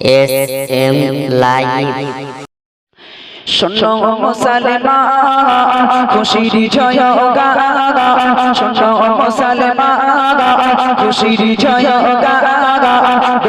S M live শোনো মুসলমান খুশির জয় গা শোনো মুসলমান খুশির জয় গা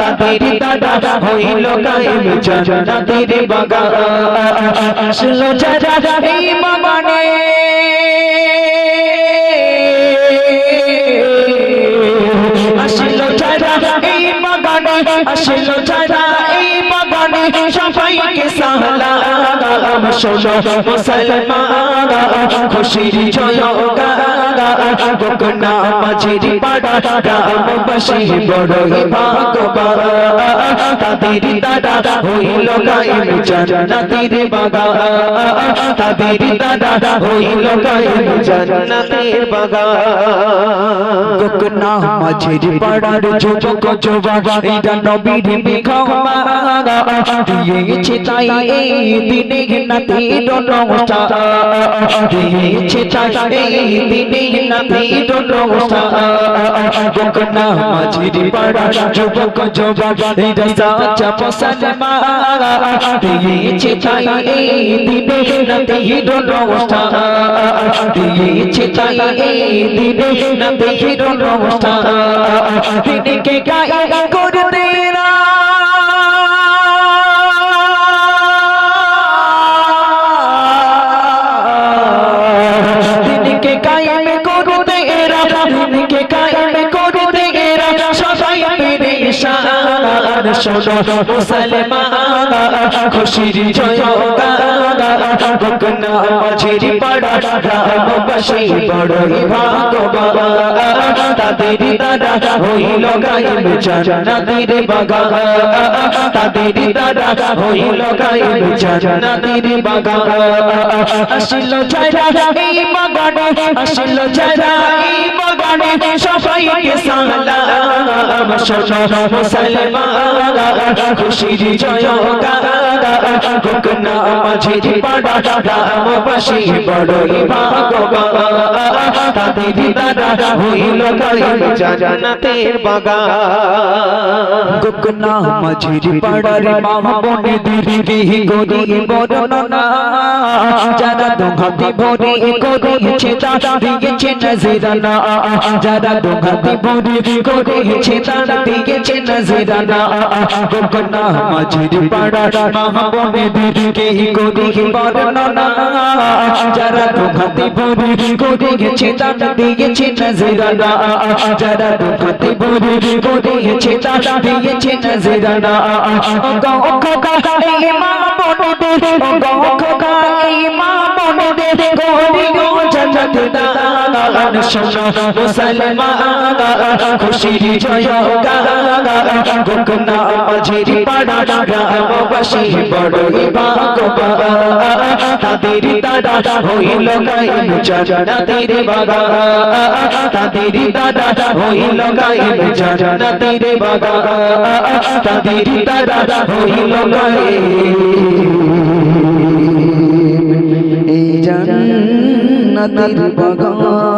তাদের দাদা হইল গায়েব জান্নাতের বাগা আসলো যারা এই বাগানে আসলো যারা এই বাগানে এই বাগানে সবাইকে সালাম। শোনো, মুসলমান, খুশির জয় গোকনা মাঝির পাড়া গ্রামবাসী বড়ই ভাগবা তাদের দাদা হইল গায়েব জান্নাতের বাগা তাদের দাদা হইল গায়েব জান্নাতের বাগা গোকনা মাঝির পাড়ার যুবক যুবক এটা নবীর বিঘমা দিয়েছে তাই এই দিনে নমস্তা দিয়েছে এই দিনে নাতির নমস্তা গোকনা মাঝির পাড়ার যুবক যুবক এটা সাচা মুসলমান দিয়েছে তাই এই দিনে দিনকে গায়ে পেরেশান শোনো, মুসলমান, খুশির জয় মাঝির পাড়া গ্রামবাসী বড়ই ভাগবা তাদের দাদা হইল গায়েব জান্নাতের বাগা তাদের দাদা হইল গায়েব জান্নাতের বাগা আসিল যারা এই বাগানে আসিল যারা শোনো মুসলমান খুশির জয় গগনা মাঝির পাড়া গ্রামবাসী বড়ই ভাগবা তাদের দাদা হইল গায়েব জান্নাতের বাগা গগনা মাঝির পাড়ার মা বনে দিদি গরি বর্ণনা যারা দোহাতে ভরে করেছে তারা দিয়েছে নজরানা যারা দোহাতে ভরে করেছে তারা দিয়েছে নজরানা গগনা মাঝির পাড়ার মা বনে দিদি গরি বর্ণনা। যারা দোহাতে ভরে করেছে তারা দিয়েছে নজরানা। যারা দোহাতে ভরে করেছে তারা দিয়েছে মা বনে গাও খোকা এই মা বনে গরি গো জগত দান শোনো মুসলমান খুশির জয় গগনা মাঝির পাড়া গ্রামবাসী বড়ই ভাগবা তাদের দাদা হইল গায়েব জান্নাতের বাগা তাদের দাদা হইল গায়েব জান্নাতের বাগা তাদের দাদা হইল গায়েব এই জান্নাতের বাগা